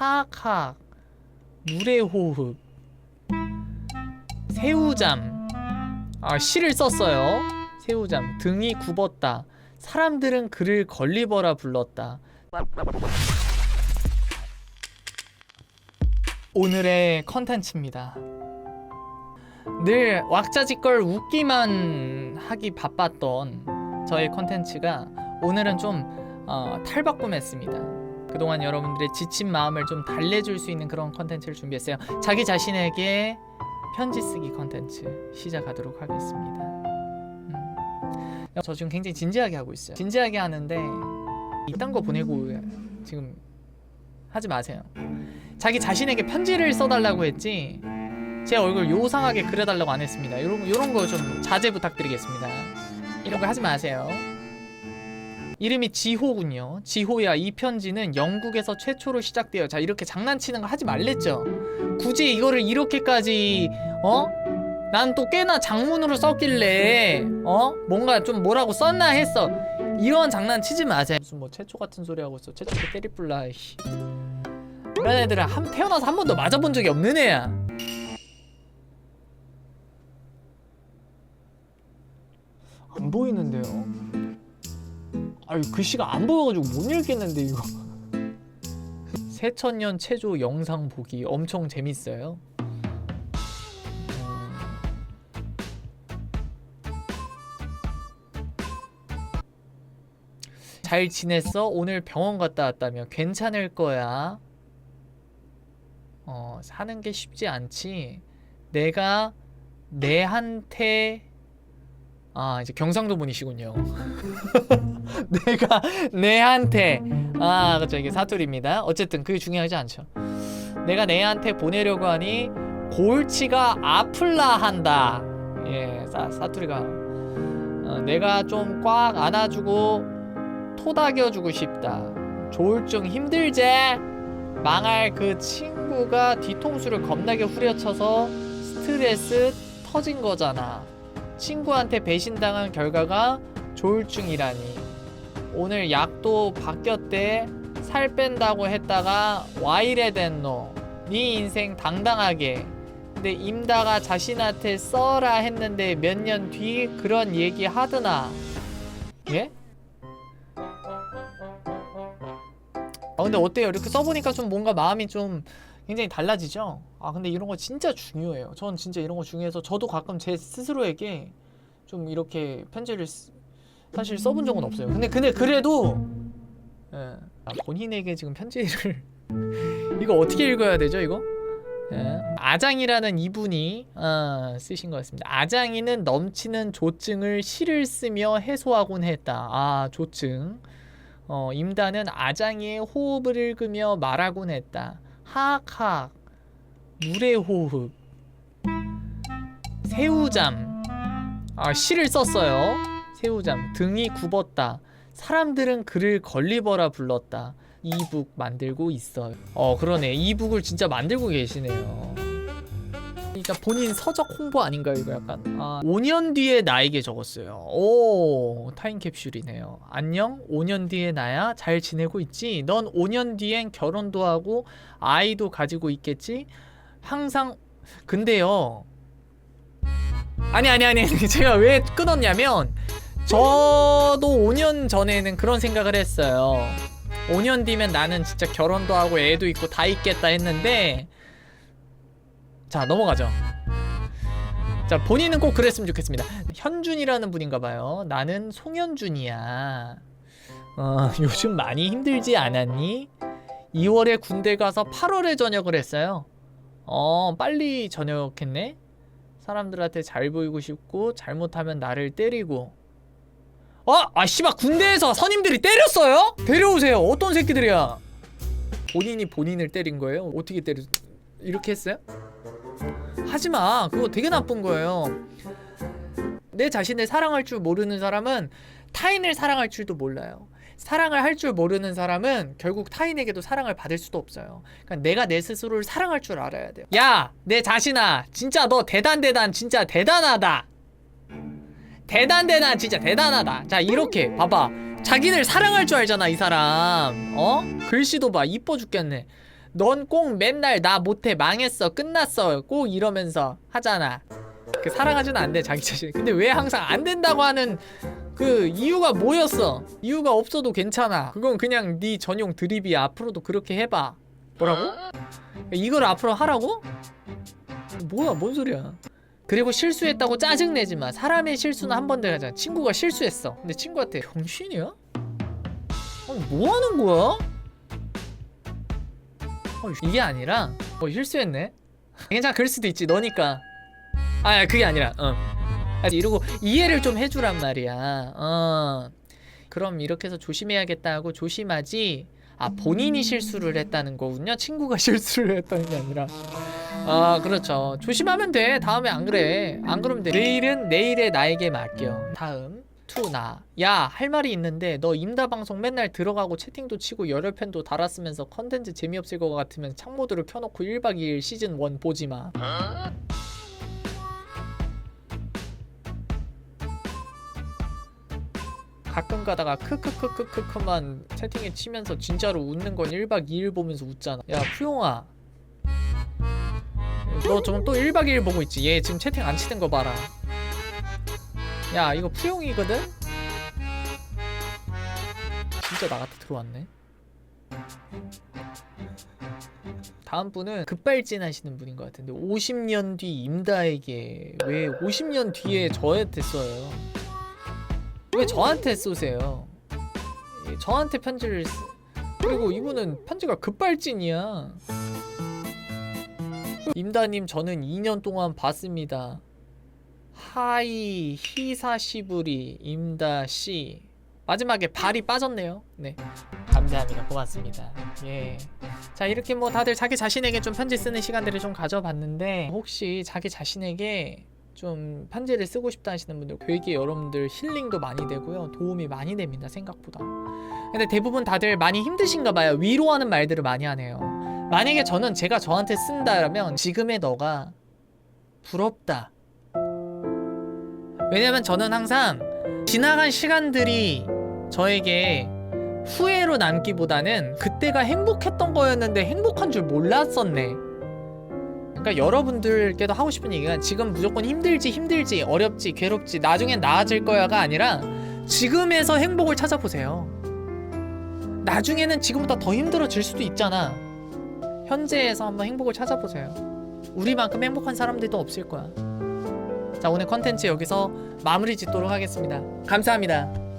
하악하악 물의 호흡 새우잠. 아 시를 썼어요. 새우잠. 등이 굽었다. 사람들은 그를 걸리버라 불렀다. 오늘의 컨텐츠입니다. 늘 왁자지껄 웃기만 하기 바빴던 저의 컨텐츠가 오늘은 좀 어, 탈바꿈했습니다 그동안 여러분들의 지친 마음을 좀 달래줄 수 있는 그런 컨텐츠를 준비했어요. 자기 자신에게 편지 쓰기 컨텐츠 시작하도록 하겠습니다. 음. 저 지금 굉장히 진지하게 하고 있어요. 진지하게 하는데 이딴 거 보내고 지금 하지 마세요. 자기 자신에게 편지를 써달라고 했지 제 얼굴 요상하게 그려달라고 안 했습니다. 이런 이런 거 좀 자제 부탁드리겠습니다. 이런 거 하지 마세요. 이름이 지호군요. 지호야 이 편지는 영국에서 최초로 시작돼요. 자 이렇게 장난치는 거 하지 말랬죠. 굳이 이거를 이렇게까지 어? 난 또 꽤나 장문으로 썼길래 어? 뭔가 좀 뭐라고 썼나 했어. 이런 장난 치지 마세요. 무슨 뭐 최초 같은 소리 하고 있어. 최초 때 때리뿔라. 씨. 이런 애들은 한 태어나서 한 번도 맞아본 적이 없는 애야. 안 보이는데요. 아유 글씨가 안 보여가지고 못 읽겠는데 이거. 새천년 체조 영상 보기 엄청 재밌어요. 어, 잘 지냈어? 오늘 병원 갔다 왔다며. 괜찮을 거야. 어 사는 게 쉽지 않지. 내가 내한테 아 이제 경상도 분이시군요 내가 내한테. 아 그렇죠 이게 사투리입니다. 어쨌든 그게 중요하지 않죠. 내가 내한테 보내려고 하니 골치가 아플라 한다. 예 사, 사투리가. 어, 내가 좀 꽉 안아주고 토닥여주고 싶다. 조울증 힘들제? 망할 그 친구가 뒤통수를 겁나게 후려쳐서 스트레스 터진 거잖아. 친구한테 배신당한 결과가 조울증이라니 오늘 약도 바뀌었대 살 뺀다고 했다가 와이래 된노 네 인생 당당하게. 근데 임다가 자신한테 써라 했는데 몇 년 뒤 그런 얘기 하드나. 예? 아 근데 어때요? 이렇게 써보니까 좀 뭔가 마음이 좀 굉장히 달라지죠? 아 근데 이런 거 진짜 중요해요. 전 진짜 이런 거 중요해서 저도 가끔 제 스스로에게 좀 이렇게 편지를 쓰- 사실 써본 적은 없어요. 근데 근데 그래도 예, 아, 본인에게 지금 편지를 이거 어떻게 읽어야 되죠 이거? 예, 아장이라는 이분이 어, 쓰신 거였습니다. 아장이는 넘치는 조증을 시를 쓰며 해소하곤 했다. 아 조증. 어, 임다는 아장이의 호흡을 읽으며 말하곤 했다. 하악하악 물의 호흡 새우잠 아 시를 썼어요. 새우잠 등이 굽었다. 사람들은 그를 걸리버라 불렀다. 이북 만들고 있어요. 어 그러네. 이북을 진짜 만들고 계시네요. 그러니까 본인 서적 홍보 아닌가요 이거 약간 아, 5년 뒤에 나에게 적었어요 오 타임캡슐이네요 안녕 5년 뒤에 나야 잘 지내고 있지 넌 5년 뒤엔 결혼도 하고 아이도 가지고 있겠지 항상 근데요 아니 아니 아니 제가 왜 끊었냐면 저도 5년 전에는 그런 생각을 했어요. 5년 뒤면 나는 진짜 결혼도 하고 애도 있고 다 있겠다 했는데 자 넘어가죠. 자 본인은 꼭 그랬으면 좋겠습니다. 현준이라는 분인가 봐요. 나는 송현준이야. 어, 요즘 많이 힘들지 않았니? 2월에 군대 가서 8월에 전역을 했어요. 어 빨리 전역했네. 사람들한테 잘 보이고 싶고 잘못하면 나를 때리고 어? 아 씨발 군대에서 선임들이 때렸어요? 데려오세요 어떤 새끼들이야 본인이 본인을 때린 거예요? 어떻게 때려 이렇게 했어요? 하지마 그거 되게 나쁜 거예요 내 자신을 사랑할 줄 모르는 사람은 타인을 사랑할 줄도 몰라요 사랑을 할 줄 모르는 사람은 결국 타인에게도 사랑을 받을 수도 없어요. 그러니까 내가 내 스스로를 사랑할 줄 알아야 돼요. 야, 내 자신아, 진짜 너 대단 대단 진짜 대단하다. 대단 대단 진짜 대단하다. 자 이렇게 봐봐. 자기를 사랑할 줄 알잖아 이 사람. 어? 글씨도 봐 이뻐 죽겠네. 넌 꼭 맨날 나 못해 망했어 끝났어 꼭 이러면서 하잖아 그 사랑하지는 않대 자기 자신 근데 왜 항상 안 된다고 하는 그 이유가 뭐였어 이유가 없어도 괜찮아 그건 그냥 네 전용 드립이야 앞으로도 그렇게 해봐 뭐라고? 이걸 앞으로 하라고? 뭐야 뭔 소리야 그리고 실수했다고 짜증내지 마. 사람의 실수는 한번 되잖아. 친구가 실수했어. 근데 친구한테 병신이야? 아니 뭐 하는 거야? 어, 이게 아니라 어 실수했네. 괜찮아 그럴 수도 있지. 너니까. 아 그게 아니라. 어. 아, 이러고 이해를 좀 해주란 말이야. 어. 그럼 이렇게 해서 조심해야겠다 하고 조심하지 아 본인이 실수를 했다는 거군요. 친구가 실수를 했다는 게 아니라. 아 그렇죠. 조심하면 돼. 다음에 안 그래. 안 그러면 돼. 내일은 내일의 나에게 맡겨. 다음 투나. 야 할 말이 있는데 너 임다 방송 맨날 들어가고 채팅도 치고 열혈 팬도 달았으면서 컨텐츠 재미없을 것 같으면 창모드를 켜놓고 1박 2일 시즌 1 보지마 가끔 가다가 크크크크크크만 채팅에 치면서 진짜로 웃는 건 1박 2일 보면서 웃잖아. 야 푸용아. 너 지금 또 1박 2일 보고 있지. 얘 지금 채팅 안 치는 거 봐라. 야 이거 푸용이거든? 진짜 나한테 들어왔네. 다음 분은 급발진 하시는 분인 것 같은데 50년 뒤 임다에게 왜 50년 뒤에 저한테 써요 왜 저한테 쏘세요? 예, 저한테 편지를 쓰... 그리고 이분은 편지가 급발진이야. 임다님 저는 2년 동안 봤습니다. 하이 히사시부리 임다 씨. 마지막에 발이 빠졌네요. 네. 감사합니다. 고맙습니다. 예 자 이렇게 뭐 다들 자기 자신에게 좀 편지 쓰는 시간들을 좀 가져봤는데 혹시 자기 자신에게 좀 편지를 쓰고 싶다 하시는 분들 되게 여러분들 힐링도 많이 되고요. 도움이 많이 됩니다 생각보다. 근데 대부분 다들 많이 힘드신가 봐요. 위로하는 말들을 많이 하네요. 만약에 저는 제가 저한테 쓴다라면 지금의 너가 부럽다. 왜냐면 저는 항상 지나간 시간들이 저에게 후회로 남기보다는 그때가 행복했던 거였는데 행복한 줄 몰랐었네. 그러니까 여러분들께도 하고 싶은 얘기가 지금 무조건 힘들지 힘들지 어렵지 괴롭지 나중엔 나아질 거야가 아니라 지금에서 행복을 찾아보세요. 나중에는 지금보다 더 힘들어질 수도 있잖아. 현재에서 한번 행복을 찾아보세요. 우리만큼 행복한 사람들도 없을 거야. 자 오늘 컨텐츠 여기서 마무리 짓도록 하겠습니다. 감사합니다.